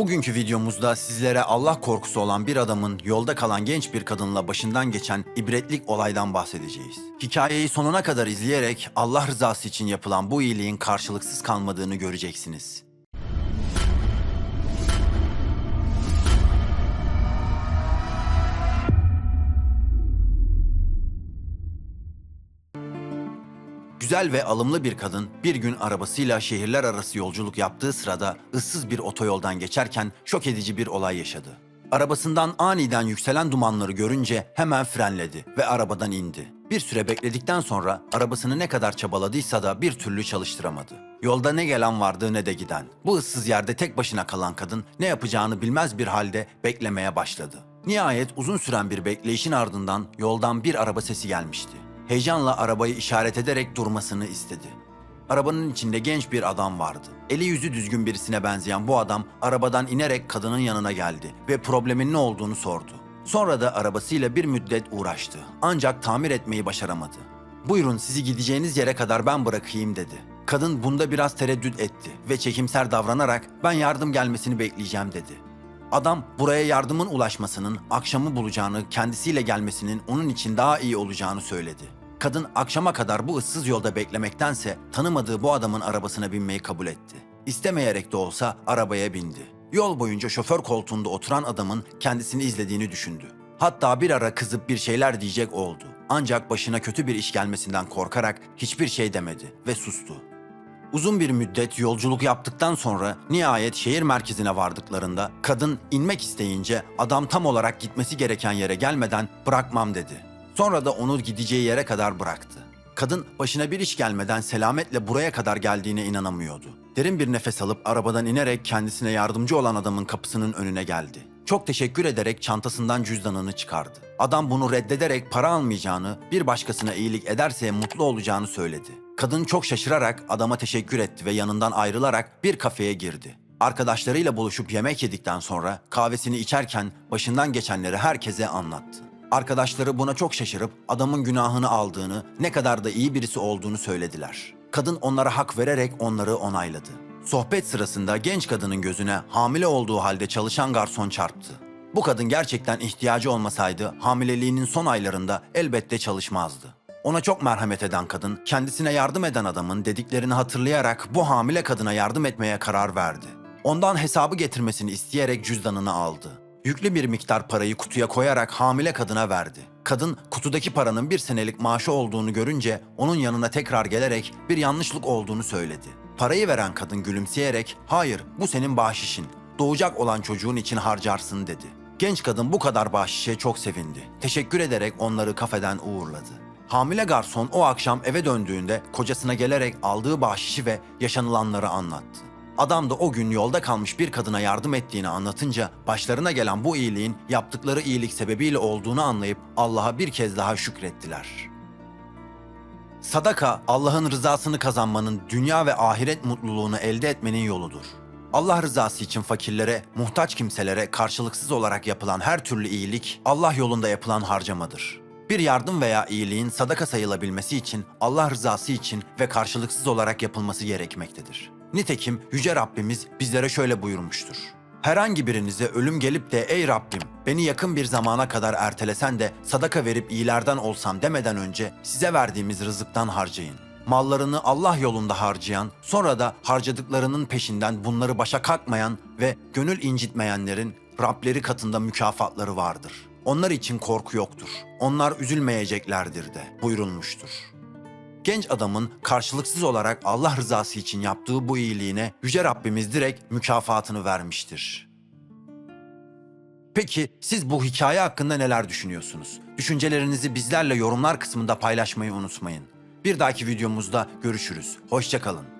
Bugünkü videomuzda sizlere Allah korkusu olan bir adamın yolda kalan genç bir kadınla başından geçen ibretlik olaydan bahsedeceğiz. Hikayeyi sonuna kadar izleyerek Allah rızası için yapılan bu iyiliğin karşılıksız kalmadığını göreceksiniz. Güzel ve alımlı bir kadın bir gün arabasıyla şehirler arası yolculuk yaptığı sırada ıssız bir otoyoldan geçerken şok edici bir olay yaşadı. Arabasından aniden yükselen dumanları görünce hemen frenledi ve arabadan indi. Bir süre bekledikten sonra arabasını ne kadar çabaladıysa da bir türlü çalıştıramadı. Yolda ne gelen vardı ne de giden. Bu ıssız yerde tek başına kalan kadın ne yapacağını bilmez bir halde beklemeye başladı. Nihayet uzun süren bir bekleyişin ardından yoldan bir araba sesi gelmişti. Heyecanla arabayı işaret ederek durmasını istedi. Arabanın içinde genç bir adam vardı. Eli yüzü düzgün birisine benzeyen bu adam arabadan inerek kadının yanına geldi ve problemin ne olduğunu sordu. Sonra da arabasıyla bir müddet uğraştı. Ancak tamir etmeyi başaramadı. Buyurun sizi gideceğiniz yere kadar ben bırakayım dedi. Kadın bunda biraz tereddüt etti ve çekimser davranarak ben yardım gelmesini bekleyeceğim dedi. Adam buraya yardımın ulaşmasının, akşamı bulacağını, kendisiyle gelmesinin onun için daha iyi olacağını söyledi. Kadın akşama kadar bu ıssız yolda beklemektense tanımadığı bu adamın arabasına binmeyi kabul etti. İstemeyerek de olsa arabaya bindi. Yol boyunca şoför koltuğunda oturan adamın kendisini izlediğini düşündü. Hatta bir ara kızıp bir şeyler diyecek oldu. Ancak başına kötü bir iş gelmesinden korkarak hiçbir şey demedi ve sustu. Uzun bir müddet yolculuk yaptıktan sonra nihayet şehir merkezine vardıklarında kadın inmek isteyince adam tam olarak gitmesi gereken yere gelmeden bırakmam dedi. Sonra da onu gideceği yere kadar bıraktı. Kadın başına bir iş gelmeden selametle buraya kadar geldiğine inanamıyordu. Derin bir nefes alıp arabadan inerek kendisine yardımcı olan adamın kapısının önüne geldi. Çok teşekkür ederek çantasından cüzdanını çıkardı. Adam bunu reddederek para almayacağını, bir başkasına iyilik ederse mutlu olacağını söyledi. Kadın çok şaşırarak adama teşekkür etti ve yanından ayrılarak bir kafeye girdi. Arkadaşlarıyla buluşup yemek yedikten sonra kahvesini içerken başından geçenleri herkese anlattı. Arkadaşları buna çok şaşırıp adamın günahını aldığını, ne kadar da iyi birisi olduğunu söylediler. Kadın onlara hak vererek onları onayladı. Sohbet sırasında genç kadının gözüne hamile olduğu halde çalışan garson çarptı. Bu kadın gerçekten ihtiyacı olmasaydı hamileliğinin son aylarında elbette çalışmazdı. Ona çok merhamet eden kadın, kendisine yardım eden adamın dediklerini hatırlayarak bu hamile kadına yardım etmeye karar verdi. Ondan hesabı getirmesini isteyerek cüzdanını aldı. Yüklü bir miktar parayı kutuya koyarak hamile kadına verdi. Kadın kutudaki paranın bir senelik maaşı olduğunu görünce onun yanına tekrar gelerek bir yanlışlık olduğunu söyledi. Parayı veren kadın gülümseyerek "Hayır, bu senin bahşişin. Doğacak olan çocuğun için harcarsın." dedi. Genç kadın bu kadar bahşişe çok sevindi. Teşekkür ederek onları kafeden uğurladı. Hamile garson o akşam eve döndüğünde kocasına gelerek aldığı bahşişi ve yaşanılanları anlattı. Adam da o gün yolda kalmış bir kadına yardım ettiğini anlatınca başlarına gelen bu iyiliğin yaptıkları iyilik sebebiyle olduğunu anlayıp Allah'a bir kez daha şükrettiler. Sadaka Allah'ın rızasını kazanmanın dünya ve ahiret mutluluğunu elde etmenin yoludur. Allah rızası için fakirlere, muhtaç kimselere karşılıksız olarak yapılan her türlü iyilik Allah yolunda yapılan harcamadır. Bir yardım veya iyiliğin sadaka sayılabilmesi için Allah rızası için ve karşılıksız olarak yapılması gerekmektedir. Nitekim Yüce Rabbimiz bizlere şöyle buyurmuştur. Herhangi birinize ölüm gelip de ey Rabbim beni yakın bir zamana kadar ertelesen de sadaka verip iyilerden olsam demeden önce size verdiğimiz rızıktan harcayın. Mallarını Allah yolunda harcayan, sonra da harcadıklarının peşinden bunları başa kalkmayan ve gönül incitmeyenlerin Rableri katında mükafatları vardır. Onlar için korku yoktur. Onlar üzülmeyeceklerdir de buyurulmuştur. Genç adamın karşılıksız olarak Allah rızası için yaptığı bu iyiliğine Yüce Rabbimiz direkt mükafatını vermiştir. Peki siz bu hikaye hakkında neler düşünüyorsunuz? Düşüncelerinizi bizlerle yorumlar kısmında paylaşmayı unutmayın. Bir dahaki videomuzda görüşürüz. Hoşçakalın.